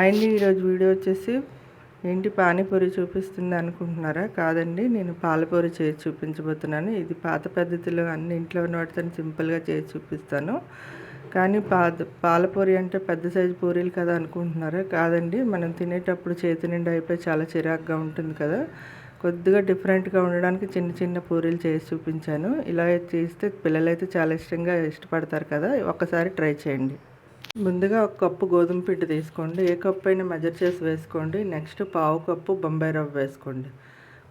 అండి ఈరోజు వీడియో వచ్చేసి ఏంటి పానీపూరి చూపిస్తుంది అనుకుంటున్నారా? కాదండి నేను పాలపూరి చేసి చూపించబోతున్నాను. ఇది పాత పద్ధతిలో అన్ని ఇంట్లో ఉన్న వాటితో సింపుల్గా చేసి చూపిస్తాను. కానీ పాత పాలపూరి అంటే పెద్ద సైజు పూరీలు కదా అనుకుంటున్నారా? కాదండి మనం తినేటప్పుడు చేతి నిండా అయిపోయి చాలా చిరాకుగా ఉంటుంది కదా. కొద్దిగా డిఫరెంట్గా ఉండడానికి చిన్న చిన్న పూరీలు చేసి చూపించాను. ఇలా చేస్తే పిల్లలైతే చాలా ఇష్టంగా ఇష్టపడతారు కదా. ఒక్కసారి ట్రై చేయండి. ముందుగా ఒక కప్పు గోధుమ పిండి తీసుకోండి. ఏ కప్పు అయినా మెజర్ చేసి వేసుకోండి. నెక్స్ట్ పావు కప్పు బొంబాయి రవ్వ వేసుకోండి.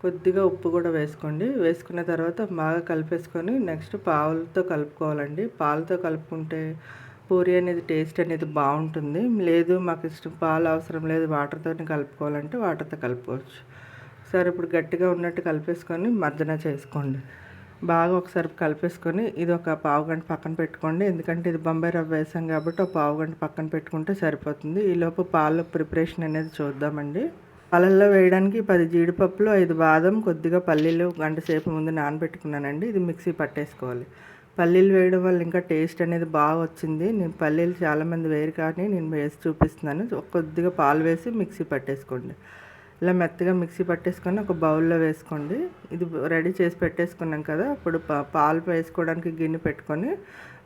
కొద్దిగా ఉప్పు కూడా వేసుకోండి. వేసుకున్న తర్వాత బాగా కలిపేసుకొని నెక్స్ట్ పావులతో కలుపుకోవాలండి. పాలతో కలుపుకుంటే పూరి అనేది టేస్ట్ అనేది బాగుంటుంది. లేదు మాకు ఇష్టం పాలు అవసరం లేదు వాటర్తో కలుపుకోవాలంటే వాటర్తో కలుపుకోవచ్చు. సరే ఇప్పుడు గట్టిగా ఉన్నట్టు కలిపేసుకొని మర్దన చేసుకోండి. బాగా ఒకసారి కలిపేసుకొని ఇది ఒక పావు గంట పక్కన పెట్టుకోండి. ఎందుకంటే ఇది బొంబాయి రవ్వ వేసాం కాబట్టి ఒక పావు గంట పక్కన పెట్టుకుంటే సరిపోతుంది. ఈలోపు పాలు ప్రిపరేషన్ అనేది చూద్దామండి. పాలల్లో వేయడానికి పది జీడిపప్పులు ఐదు బాదం కొద్దిగా పల్లీలు గంట సేపు ముందు నానబెట్టుకున్నానండి. ఇది మిక్సీ పట్టేసుకోవాలి. పల్లీలు వేయడం వల్ల ఇంకా టేస్ట్ అనేది బాగా వచ్చింది. నేను పల్లీలు చాలామంది వేరు కానీ నేను వేసి చూపిస్తున్నాను. కొద్దిగా పాలు వేసి మిక్సీ పట్టేసుకోండి. ఇలా మెత్తగా మిక్సీ పట్టేసుకొని ఒక బౌల్లో వేసుకోండి. ఇది రెడీ చేసి పెట్టేసుకున్నాం కదా ఇప్పుడు పాలు వేసుకోవడానికి గిన్నె పెట్టుకొని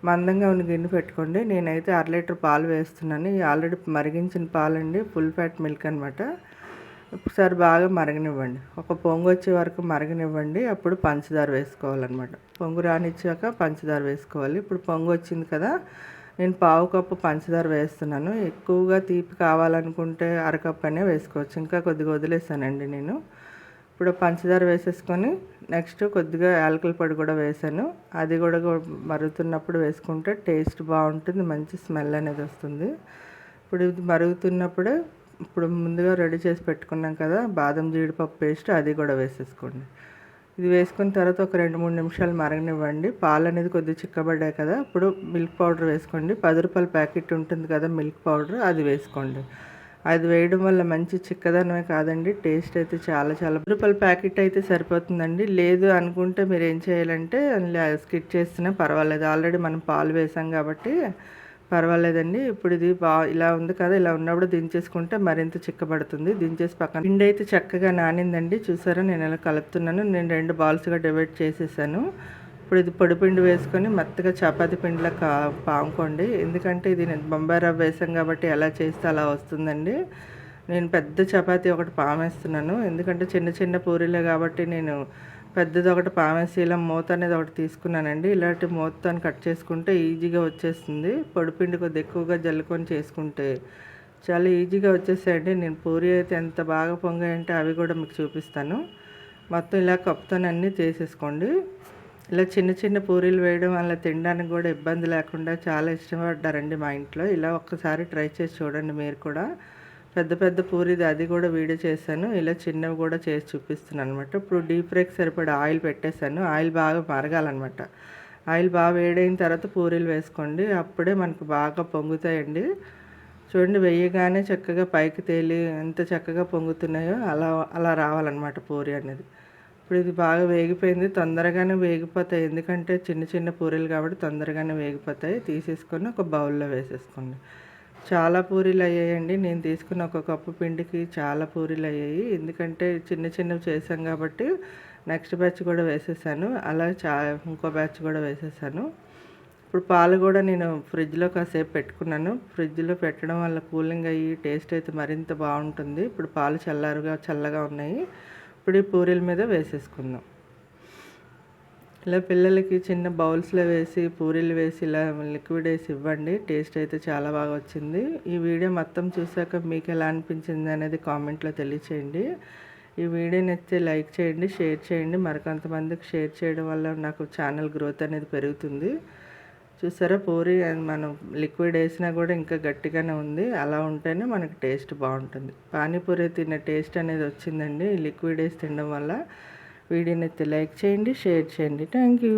మందంగా ఉన్న గిన్నె పెట్టుకోండి. నేనైతే అర లీటర్ పాలు వేస్తున్నాను. ఈ ఆల్రెడీ మరిగించిన పాలండి ఫుల్ ఫ్యాట్ మిల్క్ అనమాట ఒకసారి బాగా మరగనివ్వండి. ఒక పొంగు వచ్చే వరకు మరగనివ్వండి. అప్పుడు పంచదార వేసుకోవాలన్నమాట. పొంగు రానిచ్చాక పంచదార వేసుకోవాలి. ఇప్పుడు పొంగు వచ్చింది కదా నేను పావు కప్పు పంచదార వేస్తున్నాను. ఎక్కువగా తీపి కావాలనుకుంటే అరకప్పు అనే వేసుకోవచ్చు. ఇంకా కొద్దిగా వదిలేసానండి నేను. ఇప్పుడు పంచదార వేసేసుకొని నెక్స్ట్ కొద్దిగా యాలకల పొడి కూడా వేసాను. అది కూడా మరుగుతున్నప్పుడు వేసుకుంటే టేస్ట్ బాగుంటుంది మంచి స్మెల్ అనేది వస్తుంది. ఇప్పుడు ఇది మరుగుతున్నప్పుడే ఇప్పుడు ముందుగా రెడీ చేసి పెట్టుకున్నాం కదా బాదం జీడిపప్పు పేస్ట్ అది కూడా వేసేసుకోండి. ఇది వేసుకున్న తర్వాత ఒక రెండు మూడు నిమిషాలు మరగనివ్వండి. పాలు అనేది కొద్దిగా చిక్కబడ్డాయి కదా ఇప్పుడు మిల్క్ పౌడర్ వేసుకోండి. పది రూపాయల ప్యాకెట్ ఉంటుంది కదా మిల్క్ పౌడర్ అది వేసుకోండి. అది వేయడం వల్ల మంచి చిక్కదనమే కాదండి టేస్ట్ అయితే చాలా చాలా. రూపాయల ప్యాకెట్ అయితే సరిపోతుందండి. లేదు అనుకుంటే మీరు ఏం చేయాలంటే స్కిట్ చేస్తున్నా పర్వాలేదు. ఆల్రెడీ మనం పాలు వేసాం కాబట్టి పర్వాలేదండి. ఇప్పుడు ఇది బా ఇలా ఉంది కదా ఇలా ఉన్నప్పుడు దించేసుకుంటే మరింత చిక్కబడుతుంది. దించేసి పక్కన పిండి అయితే చక్కగా నానిందండి. చూసారా నేను ఇలా కలుపుతున్నాను. నేను రెండు బాల్స్గా డివైడ్ చేసేసాను. ఇప్పుడు ఇది పొడి పిండి వేసుకొని మెత్తగా చపాతి పిండిలో కా పాముకోండి. ఎందుకంటే ఇది నేను బొంబాయి రవ్వ వేసాం కాబట్టి ఎలా చేస్తే అలా వస్తుందండి. నేను పెద్ద చపాతీ ఒకటి పామేస్తున్నాను. ఎందుకంటే చిన్న చిన్న పూరీలే కాబట్టి నేను పెద్దది ఒకటి పామేసీలం మూత అనేది ఒకటి తీసుకున్నానండి. ఇలాంటి మూతని కట్ చేసుకుంటే ఈజీగా వచ్చేస్తుంది. పొడిపిండి కొద్ది ఎక్కువగా జల్లుకొని చేసుకుంటే చాలా ఈజీగా వచ్చేసాయండి నేను పూరి అయితే ఎంత బాగా పొంగాయంటే అవి కూడా మీకు చూపిస్తాను. మొత్తం ఇలా కప్పుతోనే చేసేసుకోండి. ఇలా చిన్న చిన్న పూరీలు వేయడం వల్ల తినడానికి కూడా ఇబ్బంది లేకుండా చాలా ఇష్టపడ్డారండి మా ఇంట్లో. ఇలా ఒక్కసారి ట్రై చేసి చూడండి మీరు కూడా. పెద్ద పెద్ద పూరిది అది కూడా వీడియో చేశాను. ఇలా చిన్నవి కూడా చేసి చూపిస్తున్నాను అనమాట ఇప్పుడు డీప్ ఫ్రైకి సరిపడా ఆయిల్ పెట్టేశాను. ఆయిల్ బాగా మరగాలన్నమాట. ఆయిల్ బాగా వేడైన తర్వాత పూరీలు వేసుకోండి. అప్పుడే మనకు బాగా పొంగుతాయండి. చూడండి వేయగానే చక్కగా పైకి తేలి ఎంత చక్కగా పొంగుతున్నాయో అలా అలా రావాలన్నమాట పూరి అనేది. ఇప్పుడు ఇది బాగా వేగిపోయింది. తొందరగానే వేగిపోతాయి. ఎందుకంటే చిన్న చిన్న పూరీలు కాబట్టి తొందరగానే వేగిపోతాయి. తీసేసుకొని ఒక బౌల్లో వేసేసుకోండి. చాలా పూరీలు అయ్యాయండి. నేను తీసుకున్న ఒక కప్పు పిండికి చాలా పూరీలు అయ్యాయి. ఎందుకంటే చిన్న చిన్నవి చేసాం కాబట్టి నెక్స్ట్ బ్యాచ్ కూడా వేసేసాను. అలా చా ఇంకో బ్యాచ్ కూడా వేసేసాను. ఇప్పుడు పాలు కూడా నేను ఫ్రిడ్జ్లో కాసేపు పెట్టుకున్నాను. ఫ్రిడ్జ్లో పెట్టడం వల్ల కూలింగ్ అయ్యి టేస్ట్ అయితే మరింత బాగుంటుంది. ఇప్పుడు పాలు చల్లారుగా చల్లగా ఉన్నాయి. ఇప్పుడు ఈ పూరీల మీద వేసేసుకుందాం. ఇలా పిల్లలకి చిన్న బౌల్స్లో వేసి పూరీలు వేసి ఇలా లిక్విడ్ వేసి ఇవ్వండి. టేస్ట్ అయితే చాలా బాగా వచ్చింది. ఈ వీడియో మొత్తం చూసాక మీకు ఎలా అనిపించింది అనేది కామెంట్లో తెలియచేయండి. ఈ వీడియో నచ్చితే లైక్ చేయండి షేర్ చేయండి. మరికొంతమందికి షేర్ చేయడం వల్ల నాకు ఛానల్ గ్రోత్ అనేది పెరుగుతుంది. చూసారా? పూరి మనం లిక్విడ్ వేసినా కూడా ఇంకా గట్టిగానే ఉంది. అలా ఉంటేనే మనకు టేస్ట్ బాగుంటుంది. పానీపూరి తిన్న టేస్ట్ అనేది వచ్చిందండి. లిక్విడ్ వేసి తినడం వల్ల వీడియోని అయితే లైక్ చేయండి షేర్ చేయండి. Thank you.